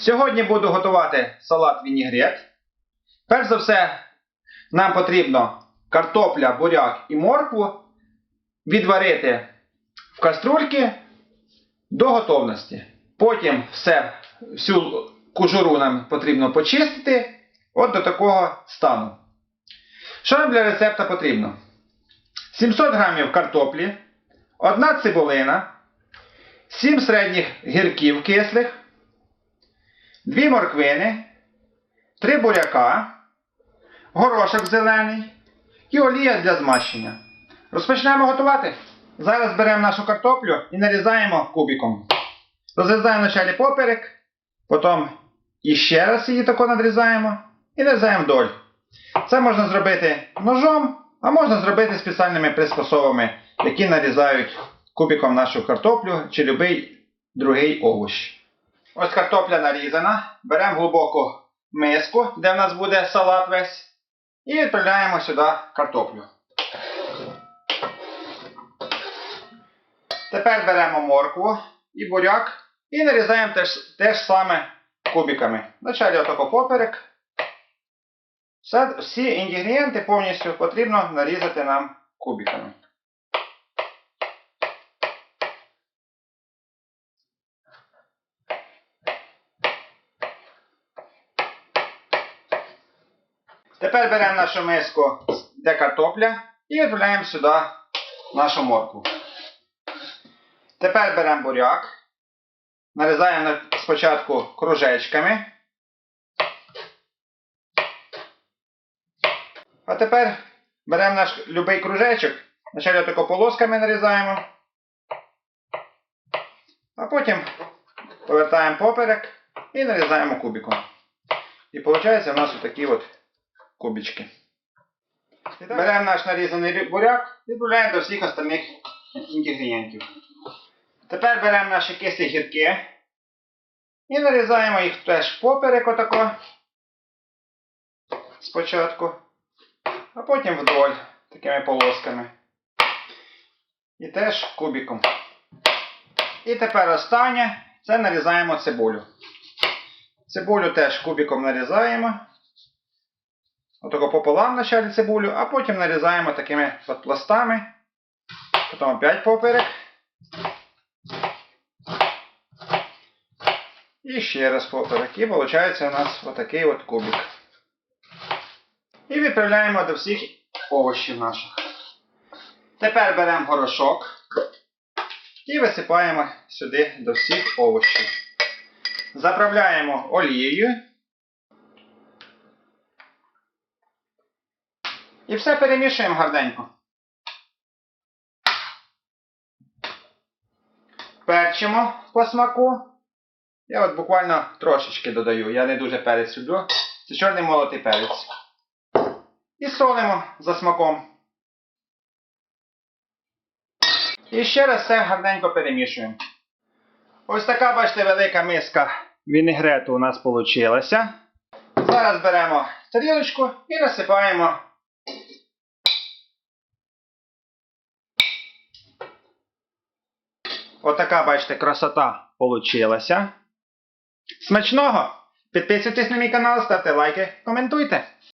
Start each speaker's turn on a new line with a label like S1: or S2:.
S1: Сьогодні буду готувати салат вінігрет. Перш за все, нам потрібно картопля, буряк і моркву відварити в каструльки до готовності. Потім все, всю кожуру нам потрібно почистити от до такого стану. Що нам для рецепта потрібно? 700 грамів картоплі, одна цибулина, 7 середніх гірків кислих, 2 морквини, 3 буряка, горошок зелений і олія для змащення. Розпочнемо готувати. Зараз беремо нашу картоплю і нарізаємо кубиком. Розрізаємо вначалі поперек, потім іще раз її тако надрізаємо і нарізаємо вдоль. Це можна зробити ножом, а можна зробити спеціальними приспособами, які нарізають кубиком нашу картоплю чи будь-який другий овощ. Ось картопля нарізана. Беремо глибоку миску, де в нас буде салат весь, і відправляємо сюди картоплю. Тепер беремо моркву і буряк і нарізаємо теж, теж саме кубиками. Вначалі отако поперек. Все, всі інгредієнти повністю потрібно нарізати нам кубиками. Тепер беремо нашу миску, де картопля, і відправляємо сюди нашу моркву. Тепер беремо буряк, нарізаємо спочатку кружечками. А тепер беремо наш любий кружечок, спочатку тако полосками нарізаємо, а потім повертаємо поперек і нарізаємо кубиком. І виходить у нас отакі от кубички. Беремо наш нарізаний буряк і додаємо до всіх остальних інгредієнтів. Тепер беремо наші кислі гірки і нарізаємо їх теж поперек отако спочатку, а потім вдоль такими полосками. І теж кубиком. І тепер останнє це нарізаємо цибулю. Цибулю теж кубиком нарізаємо. Отако пополам вначалі цибулю, а потім нарізаємо такими от пластами. Потім опять поперек. І ще раз поперек. І виходить у нас отакий от кубик. І відправляємо до всіх овочів наших. Тепер беремо горошок і висипаємо сюди до всіх овочів. Заправляємо олією. І все перемішуємо гарненько. Перчимо по смаку. Я от буквально трошечки додаю. Я не дуже перець люблю. Це чорний молотий перець. І солимо за смаком. І ще раз все гарненько перемішуємо. Ось така, бачите, велика миска вінегрету у нас вийшла. Зараз беремо тарілочку і насипаємо Отака, бачите, красота получилася. Смачного! Підписуйтесь на мій канал, ставте лайки, коментуйте.